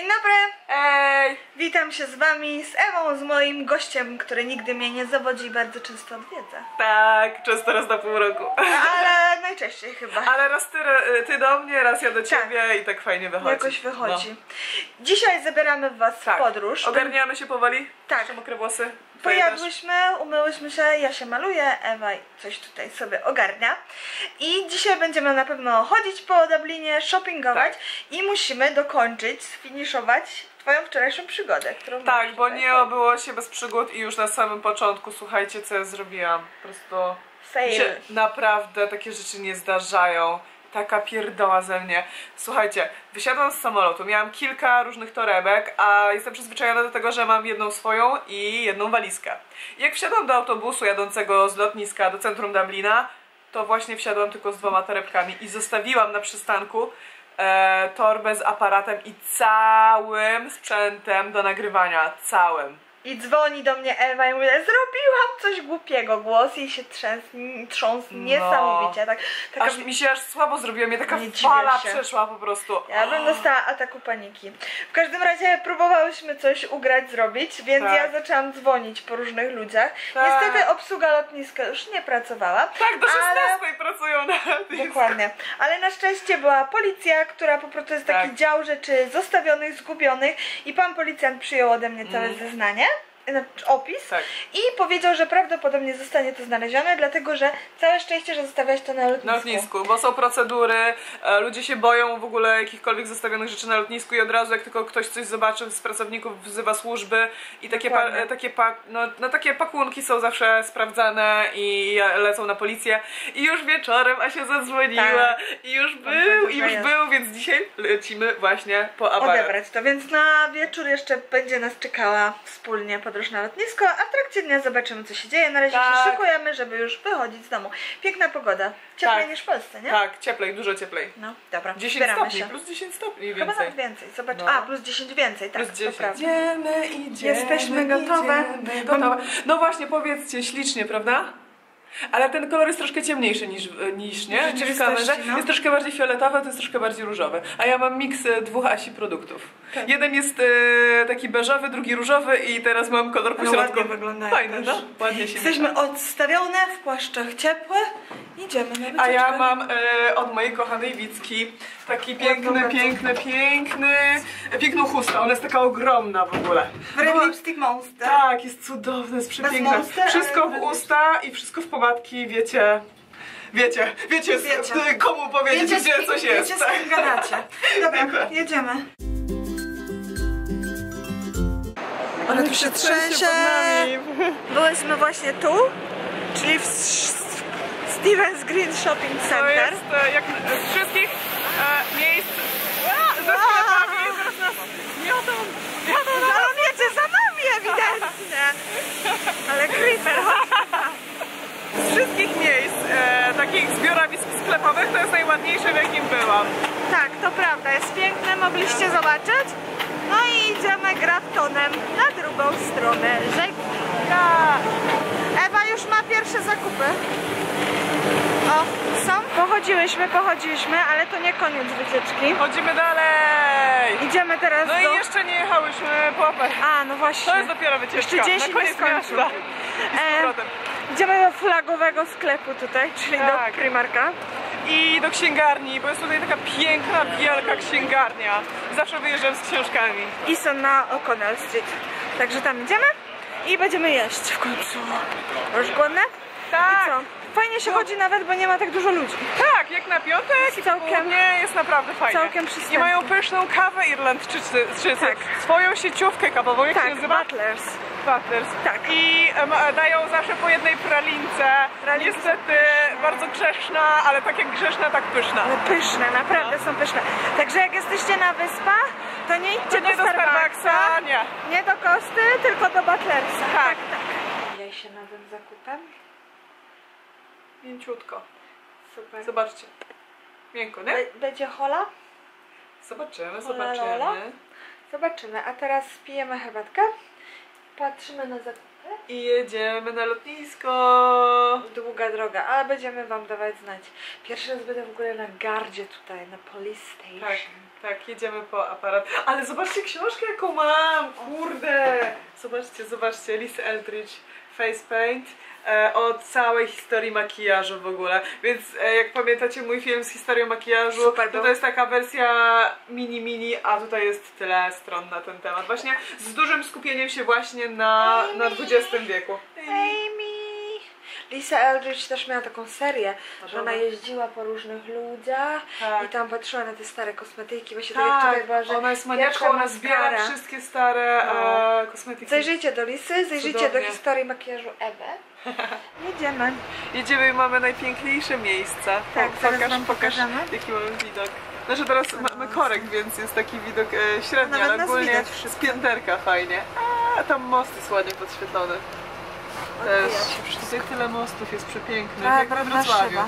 Dzień dobry! Witam się z wami, z Ewą, z moim gościem, który nigdy mnie nie zawodzi i bardzo często odwiedza. Tak, często raz na pół roku. Ale najczęściej chyba. Ale raz ty, ty do mnie, raz ja do ciebie i tak fajnie wychodzi. Jakoś wychodzi. Dzisiaj zabieramy was No. Tak. w podróż. Ogarniamy się powoli? Tak. Jeszcze mokre włosy? Pojadłyśmy, umyłyśmy się, ja się maluję, Ewa coś tutaj sobie ogarnia. I dzisiaj będziemy na pewno chodzić po Dublinie, shoppingować Tak. i musimy dokończyć, sfiniszować twoją wczorajszą przygodę, którą Tak, bo nie obyło się bez przygód i już na samym początku, słuchajcie, co ja zrobiłam. Po prostu Fail. się naprawdę takie rzeczy nie zdarzają. Taka pierdoła ze mnie. Słuchajcie, wysiadłam z samolotu, miałam kilka różnych torebek, a jestem przyzwyczajona do tego, że mam jedną swoją i jedną walizkę. I jak wsiadłam do autobusu jadącego z lotniska do centrum Dublina, to właśnie wsiadłam tylko z dwoma torebkami i zostawiłam na przystanku e, torbę z aparatem i całym sprzętem do nagrywania. Całym. I dzwoni do mnie Ewa i mówi, zrobiłam coś głupiego, głos jej się trzęs, trząsł No. niesamowicie, tak, taka, Aż mi się aż słabo zrobiło, mnie taka Nie fala przeszła po prostu. ja bym dostała ataku paniki. W każdym razie próbowałyśmy coś ugrać, zrobić, więc Tak. ja zaczęłam dzwonić po różnych ludziach. Tak. Niestety obsługa lotniska już nie pracowała. Tak, do 16 ale... pracują na lotnisku. Dokładnie. Ale na szczęście była policja, która po prostu jest taki Tak. dział rzeczy zostawionych, zgubionych i pan policjant przyjął ode mnie całe zeznanie. Znaczy Opis Tak. i powiedział, że prawdopodobnie zostanie to znalezione, dlatego że całe szczęście, że zostawiasz to na lotnisku. Na lotnisku, bo są procedury, e, ludzie się boją w ogóle jakichkolwiek zostawionych rzeczy na lotnisku i od razu jak tylko ktoś coś zobaczy z pracowników wzywa służby i takie, pa, e, takie, pa, no, no, takie pakunki są zawsze sprawdzane i lecą na policję i już wieczorem Asia zadzwoniła Tak. i już był, i już jest. był, więc dzisiaj lecimy właśnie po aparat. Odebrać to, więc na wieczór jeszcze będzie nas czekała wspólnie podróż na lotnisko, a w trakcie dnia zobaczymy co się dzieje. Na razie Tak. się szykujemy, żeby już wychodzić z domu. Piękna pogoda. Cieplej Tak. niż w Polsce, nie? Tak, cieplej, dużo cieplej. No, dobra, 10 zbieramy stopni, się. plus 10 stopni Chyba więcej. nawet więcej, zobacz. No. A, plus 10 więcej, tak, Plus 10. to prawda. Idziemy, idziemy. Jesteśmy gotowe. Idziemy, gotowe. No właśnie, powiedzcie, ślicznie, prawda? Ale ten kolor jest troszkę ciemniejszy niż, niż nie? Niż w kamerze. no. Jest troszkę bardziej fioletowy, to jest troszkę bardziej różowy. A ja mam miks e, dwóch asi produktów. Tak. Jeden jest e, taki beżowy, drugi różowy i teraz mam kolor Ale pośrodku. ładnie wyglądają Fajny, też. no? Ładnie się Jesteśmy miesza. odstawione w płaszczach ciepłe. Idziemy na wycieczkę. A ja mam e, od mojej kochanej Wicki taki piękny, piękny, piękny, piękną chustę. Ona jest taka ogromna w ogóle. Red No, Lipstick Monster. Tak, jest cudowne, jest przepiękne. monster, Wszystko w usta i wszystko w pomadki, wiecie. Wiecie, wiecie, z- Wiecie. komu powiedzieć, Wiecie, gdzie z coś jest. Wiecie, z kim gadacie. Dobra, jedziemy. Ale tu się trzęsie. Byliśmy właśnie tu, czyli w Stevens Green Shopping To Center. jest e, jak z wszystkich e, miejsc ze sklepami, zaraz nas jadą na za nami ewidentnie. Ale creeper. Z wszystkich miejsc e, takich zbiorowisk sklepowych to jest najładniejsze w jakim byłam. Tak, to prawda, jest piękne, mogliście zobaczyć. No i idziemy Graftonem na drugą stronę rzeki. Ewa już ma pierwsze zakupy. O, są? Pochodziłyśmy, pochodziłyśmy, ale to nie koniec wycieczki. Chodzimy dalej! Idziemy teraz No do... i jeszcze nie jechałyśmy po aparat. A, no właśnie. To jest dopiero wycieczka. Jeszcze dzień na się koniec miasta. I z E, powrotem. Idziemy do flagowego sklepu tutaj, czyli Tak. do Primarka. I do księgarni, bo jest tutaj taka piękna, wielka księgarnia. Zawsze wyjeżdżam z książkami. I są na O'Connell Street. Także tam idziemy i będziemy jeść w końcu. Już głodne? Tak. Fajnie się chodzi nawet, bo nie ma tak dużo ludzi. Tak, jak na piątek i Całkiem- nie jest naprawdę fajnie. całkiem przystępnie. I mają pyszną kawę Irlandczycy, Tak. swoją sieciówkę kawową, jak się Tak, nazywa? Butlers. Butlers. Tak. I e, dają zawsze po jednej pralince. Pralinki Niestety bardzo grzeszna, ale tak jak grzeszna, tak pyszna. Ale pyszne, naprawdę są pyszne. Także jak jesteście na wyspach, to nie idźcie To nie do do Starbucksa, Starbucksa, nie. nie do Kosty, tylko do Butlersa. Tak. Ja się nowym zakupem. Mięciutko. Super. Zobaczcie. Miękko, nie? Be- Będzie hola? Zobaczymy, Hola, zobaczymy. lola. Zobaczymy. A teraz pijemy herbatkę. Patrzymy na zakupy. I jedziemy na lotnisko. Długa droga, ale będziemy wam dawać znać. Pierwszy raz będę w ogóle na gardzie tutaj, na police station. Tak. Tak, jedziemy po aparat. Ale zobaczcie książkę, jaką mam! Kurde! Zobaczcie, zobaczcie. Liz Eldridge, Face Paint. E, o całej historii makijażu w ogóle. Więc e, jak pamiętacie mój film z historią makijażu, Super to to jest taka wersja mini mini, a tutaj jest tyle stron na ten temat. Właśnie z dużym skupieniem się właśnie na, na XX wieku. Amy! Lisa Eldridge też miała taką serię, że Dobra. ona jeździła po różnych ludziach Tak. i tam patrzyła na te stare kosmetyki. Właśnie tak, jak Tak, tutaj była, że ona jest maniaczką, ona zbiera wszystkie stare No. Kosmetyki. Zajrzyjcie do Lisy, zajrzyjcie Cudownie. do historii makijażu Ewy. Jedziemy. Jedziemy i mamy najpiękniejsze miejsca. Tak, O, pokaż, wam pokaż jaki mamy widok. Znaczy teraz mamy korek, więc jest taki widok e, średni, ale ogólnie z pięterka fajnie. A tam most jest ładnie podświetlony. Też. Tutaj tyle mostów jest przepięknych, Tak, jak we. Wrocławiu.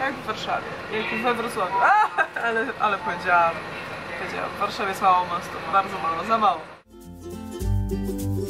Jak w Warszawie, jak we Wrocławiu. A, ale, ale powiedziałam, powiedziałam, w Warszawie jest mało mostów, bardzo mało, za mało. Ma,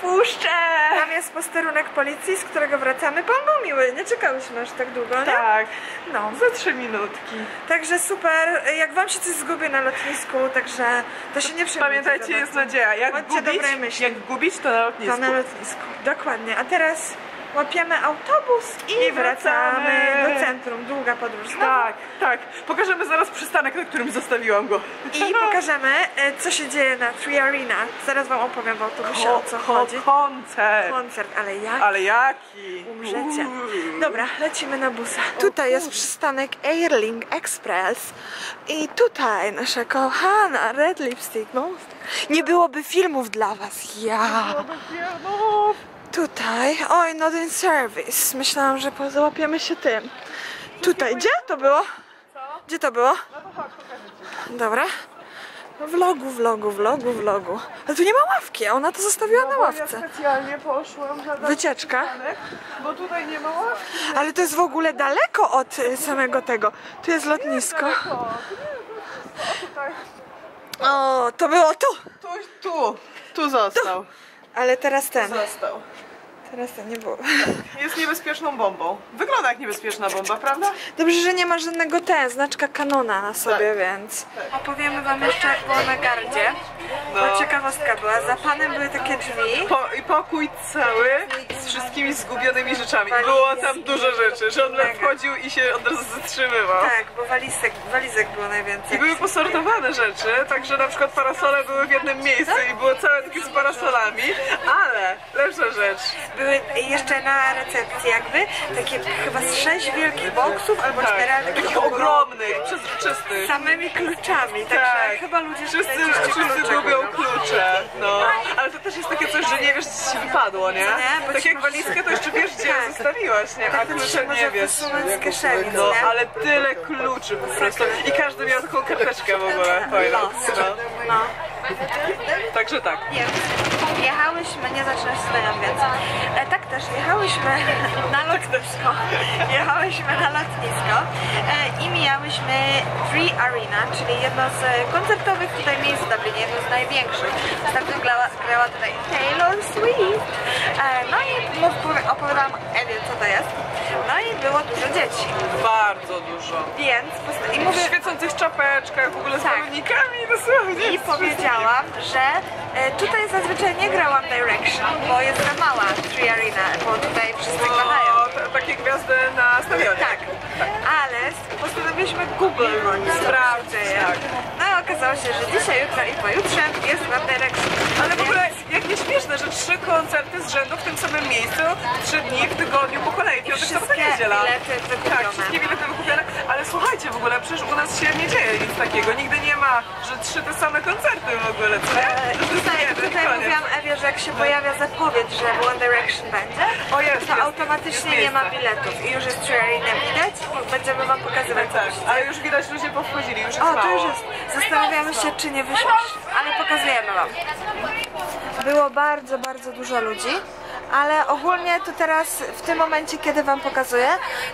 puszczę! Tam jest posterunek policji, z którego wracamy. Pan był miły, nie czekałyśmy aż tak długo, nie? Tak, No. za trzy minutki. Także super. Jak wam się coś zgubi na lotnisku, także to się nie przejmujcie. Pamiętajcie, jest nadzieja. Jak Bądźcie gubić, jak gubić, to na lotnisku. To na lotnisku. Dokładnie. A teraz łapiemy autobus i, I wracamy. wracamy do centrum. Długa podróż. znowu. Tak, tak. Pokażemy zaraz przystanek, na którym zostawiłam go. I pokażemy, e, co się dzieje na Three Arena. Zaraz wam opowiem w autobusie, o co Ko- chodzi. Koncert. Koncert, ale jak? Ale jaki? Umrzecie. Uuu. Dobra, lecimy na busa. Tutaj jest przystanek Airlink Express i tutaj nasza kochana Red Lipstick Monster. Nie byłoby filmów dla was, ja. No, Tutaj, oj, not in service. Myślałam, że załapiemy się tym. Tutaj, gdzie to było? Gdzie to było? no. Dobra. Vlogu, vlogu, vlogu, vlogu. Ale tu nie ma ławki, a ona to zostawiła na Bo ja ławce. specjalnie poszłam na Wycieczka. przystanek, bo tutaj nie ma ławki. Ale to jest w ogóle daleko od y, samego tego. Tu jest lotnisko. Tu nie, jest, o, tutaj. O, to było tu. Tu, tu, tu został. Ale teraz ten. Został. Teraz ten nie było. Jest niebezpieczną bombą. Wygląda jak niebezpieczna bomba, prawda? Dobrze, że nie ma żadnego ten, znaczka kanona na sobie, więc. Opowiemy wam jeszcze jak było na gardzie. No. Bo ciekawostka była. Za panem były takie drzwi. Po, I pokój cały wszystkimi zgubionymi rzeczami. Było tam dużo rzeczy, że on Mega. wchodził i się od razu zatrzymywał. Tak, bo walizek, walizek było najwięcej. I były posortowane rzeczy, także na przykład parasole były w jednym miejscu i było całe takie z parasolami, ale lepsza rzecz. Były jeszcze na recepcji jakby takie chyba z sześć wielkich boksów albo Tak, cztery, ale takich takich ogromnych, przezroczystych. samymi kluczami. Także Tak. chyba ludzie Wszyscy, wszyscy lubią klucze, no. Ale to też jest takie coś, że nie wiesz, co ci wypadło, nie? Nie, bo Tak jak możesz- walizkę, to jeszcze wiesz, gdzie ją Tak. zostawiłaś, nie? A Tak, klucze nie wiesz. z kieszeni, No, ale tyle kluczy po prostu. I każdy miał taką karteczkę w ogóle fajną. No. Także tak. Więc jechałyśmy, nie zaczynasz zdania, więc e, tak też jechałyśmy na lotnisko. Jechałyśmy na lotnisko e, i mijałyśmy Free Arena, czyli jedno z koncertowych tutaj miejsc w Dublinie, jedno z największych. Ostatnio grała, grała tutaj Taylor Swift. E, no i opowiadałam Co to jest. No i było dużo dzieci, Bardzo dużo. więc i W mówię, świecących czapeczkach, w ogóle z Tak. dosłownie. i powiedziałam, że e, tutaj zazwyczaj nie gra One Direction, bo jest za mała Tree Arena, bo tutaj wszyscy kochają. O, te- takie gwiazdy na stadionie. Tak, ale postanowiliśmy Google sprawdzić. tak. No i okazało się, że dzisiaj, jutro i pojutrze jest One Direction. Ale w ogóle jakie śmieszne, że trzy koncerty z rzędu w tym samym miejscu, trzy dni w tygodniu po kolei, piątek, sobota, niedziela. bilety wykupione. Tak, wszystkie bilety wykupione, ale słuchajcie w ogóle, przecież u nas się nie dzieje nic takiego, nigdy nie ma, że trzy te same koncerty w ogóle, co nie? Tutaj, tutaj mówiłam Ewie, że jak się pojawia zapowiedź, że One Direction będzie, O jest, to jest, automatycznie jest nie ma biletów i już jest Arena widać, będziemy wam pokazywać co Tak, ale już widać ludzie powchodzili, już jest O, to już jest. Zastanawiamy się, czy nie wysiąść, ale pokazujemy wam. Było bardzo, bardzo dużo ludzi, ale ogólnie to teraz, w tym momencie, kiedy wam pokazuję,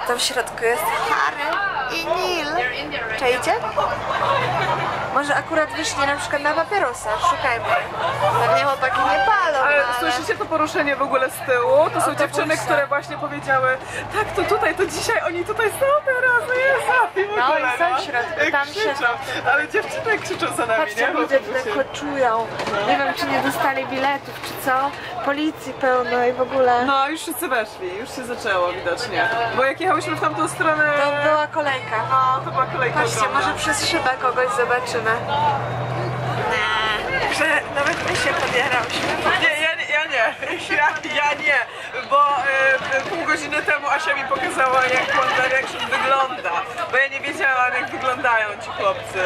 to w środku jest Harry i Neil. Czajcie? Może akurat wyszli na przykład na papierosa, szukajmy. Pewnie chłopaki nie palą, Ale no, ale... słyszycie to poruszenie w ogóle z tyłu? To są Autobusa. dziewczyny, które właśnie powiedziały Tak, to tutaj, to dzisiaj oni tutaj są teraz, no jest No ogóle, i są w środku, tam krzyczą, się- ale dziewczyny krzyczą za nami, Patrzcie, nie? Ludzie tutaj koczują. Nie wiem, czy nie dostali biletów, czy co. Policji pełno i w ogóle. No, już wszyscy weszli, już się zaczęło widocznie. Bo jak jechałyśmy w tamtą stronę... To była kolejka. No, to była kolejka Patrzcie, ogromna. może przez szybę kogoś zobaczymy. Nie. Że nawet my się podjerałyśmy. Nie, nie, ja nie, ja, nie, bo e, pół godziny temu Asia mi pokazała jak One Direction wygląda, bo ja nie wiedziałam jak wyglądają ci chłopcy.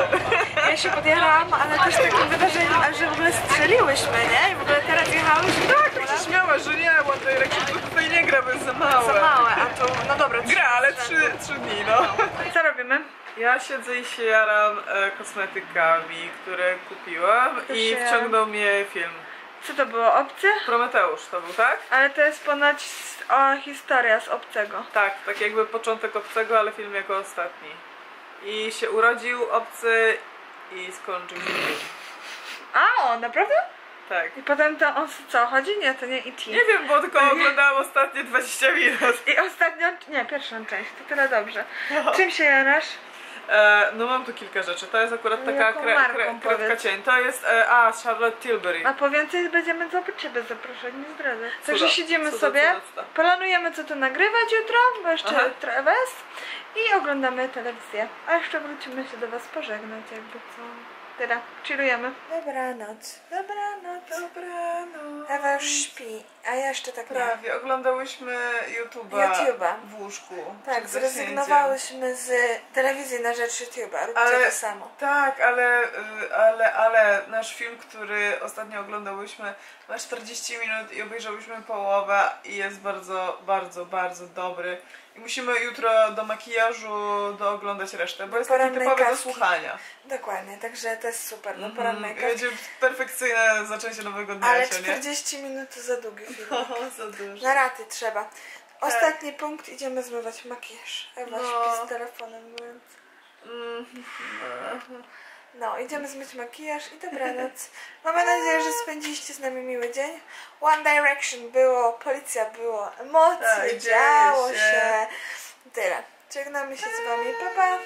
Ja się podjarałam, ale też takim wydarzeniem, że w ogóle strzeliłyśmy, nie? I w ogóle teraz jechałyśmy. Tak, tak się śmiała, że nie, One Direction to tutaj nie gra, bo jest za małe. Za małe, a tu, no dobra. Gra, ale trzy, trzy dni, no. Co robimy? Ja siedzę i się jaram e, kosmetykami, które kupiłam Też i wciągnął mnie film. Co to było? Obcy? Prometeusz to był, tak? Ale to jest ponoć o, historia z obcego. Tak, tak jakby początek obcego, ale film jako ostatni. I się urodził obcy i skończył się film. A, o, naprawdę? Tak. I potem to o co chodzi? Nie, to nie E.T. Nie wiem, bo tylko oglądałam ostatnie 20 minut. I ostatnią, nie, pierwszą część, to tyle dobrze. No. Czym się jarasz? E, no mam tu kilka rzeczy. To jest akurat taka Jaką kre, marką kre, powiedz? cień. To jest, e, a, Charlotte Tilbury. A po więcej będziemy do ciebie zapraszać, nie zdradzę. Także Cuda, siedzimy cuda, sobie, cuda, cuda. planujemy co tu nagrywać jutro, bo jeszcze Aha. jest i oglądamy telewizję. A jeszcze wrócimy się do was pożegnać, jakby co. Tyle, chillujemy. Dobranoc, dobranoc. Dobranoc. Ewa już śpi, a ja jeszcze tak nie. Prawie. Oglądałyśmy YouTube'a YouTube'a. w łóżku. Tak, zrezygnowałyśmy z telewizji na rzecz YouTube'a. Róbcie Ale- to samo. Tak, ale, y, ale, ale nasz film, który ostatnio oglądałyśmy, ma 40 minut i obejrzałyśmy połowę i jest bardzo, bardzo, bardzo dobry. I musimy jutro do makijażu dooglądać resztę, bo jest taki typowy do kawki. słuchania. Dokładnie, także to jest super, no Mhm. porannej I kawki. będzie perfekcyjne zaczęcie nowego dnia, Ale się, nie? 40 minut to za długi film. O, za dużo. Na raty trzeba. Ostatni punkt, idziemy zmywać makijaż. Ewa No. śpi z telefonem, mówiąc. Mm. No, idziemy zmyć makijaż i dobranoc. Mamy nadzieję, że spędziliście z nami miły dzień. One Direction było, policja było, emocje, Tak, działo się. się. Tyle. Żegnamy się z wami. Pa, pa.